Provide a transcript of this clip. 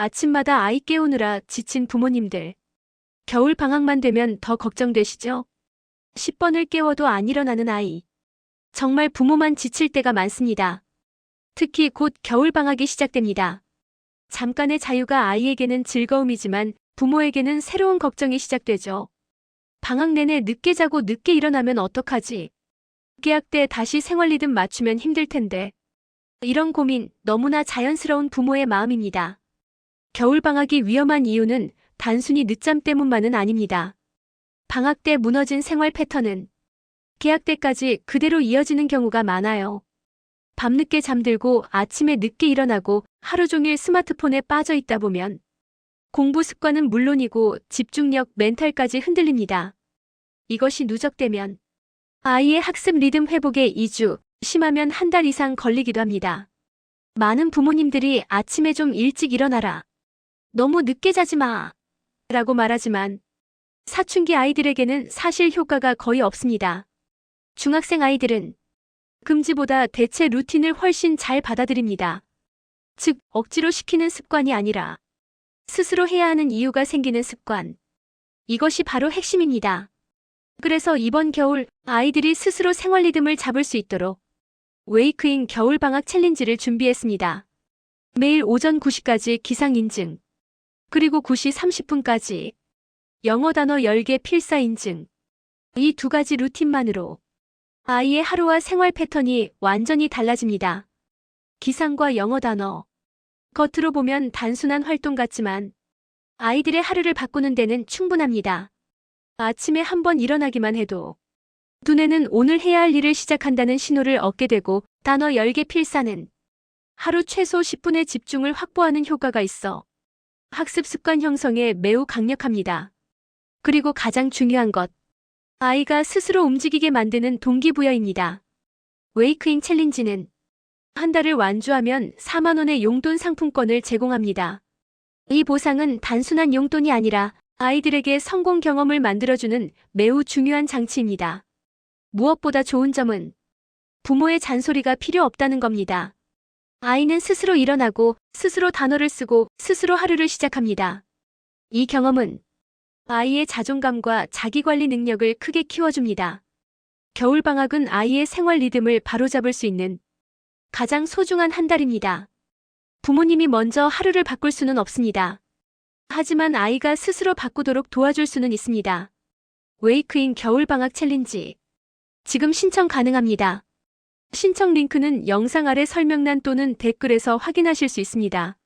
아침마다 아이 깨우느라 지친 부모님들. 겨울 방학만 되면 더 걱정되시죠? 10번을 깨워도 안 일어나는 아이. 정말 부모만 지칠 때가 많습니다. 특히 곧 겨울 방학이 시작됩니다. 잠깐의 자유가 아이에게는 즐거움이지만 부모에게는 새로운 걱정이 시작되죠. 방학 내내 늦게 자고 늦게 일어나면 어떡하지? 계약 때 다시 생활 리듬 맞추면 힘들 텐데. 이런 고민 너무나 자연스러운 부모의 마음입니다. 겨울방학이 위험한 이유는 단순히 늦잠 때문만은 아닙니다. 방학 때 무너진 생활 패턴은 계약 때까지 그대로 이어지는 경우가 많아요. 밤늦게 잠들고 아침에 늦게 일어나고 하루 종일 스마트폰에 빠져 있다 보면 공부 습관은 물론이고 집중력, 멘탈까지 흔들립니다. 이것이 누적되면 아이의 학습 리듬 회복에 2주, 심하면 한 달 이상 걸리기도 합니다. 많은 부모님들이 아침에 좀 일찍 일어나라. 너무 늦게 자지 마. 라고 말하지만 사춘기 아이들에게는 사실 효과가 거의 없습니다. 중학생 아이들은 금지보다 대체 루틴을 훨씬 잘 받아들입니다. 즉, 억지로 시키는 습관이 아니라 스스로 해야 하는 이유가 생기는 습관. 이것이 바로 핵심입니다. 그래서 이번 겨울 아이들이 스스로 생활 리듬을 잡을 수 있도록 웨이크인 겨울방학 챌린지를 준비했습니다. 매일 오전 9시까지 기상 인증, 그리고 9시 30분까지 영어 단어 10개 필사 인증. 이 두 가지 루틴만으로 아이의 하루와 생활 패턴이 완전히 달라집니다. 기상과 영어 단어. 겉으로 보면 단순한 활동 같지만 아이들의 하루를 바꾸는 데는 충분합니다. 아침에 한 번 일어나기만 해도 눈에는 오늘 해야 할 일을 시작한다는 신호를 얻게 되고 단어 10개 필사는 하루 최소 10분의 집중을 확보하는 효과가 있어 학습 습관 형성에 매우 강력합니다. 그리고 가장 중요한 것. 아이가 스스로 움직이게 만드는 동기부여입니다. 웨이크인 챌린지는 한 달을 완주하면 4만원의 용돈 상품권을 제공합니다. 이 보상은 단순한 용돈이 아니라 아이들에게 성공 경험을 만들어주는 매우 중요한 장치입니다. 무엇보다 좋은 점은 부모의 잔소리가 필요 없다는 겁니다. 아이는 스스로 일어나고 스스로 단어를 쓰고 스스로 하루를 시작합니다. 이 경험은 아이의 자존감과 자기관리 능력을 크게 키워줍니다. 겨울방학은 아이의 생활 리듬을 바로잡을 수 있는 가장 소중한 한 달입니다. 부모님이 먼저 하루를 바꿀 수는 없습니다. 하지만 아이가 스스로 바꾸도록 도와줄 수는 있습니다. 웨이크인 겨울방학 챌린지. 지금 신청 가능합니다. 신청 링크는 영상 아래 설명란 또는 댓글에서 확인하실 수 있습니다.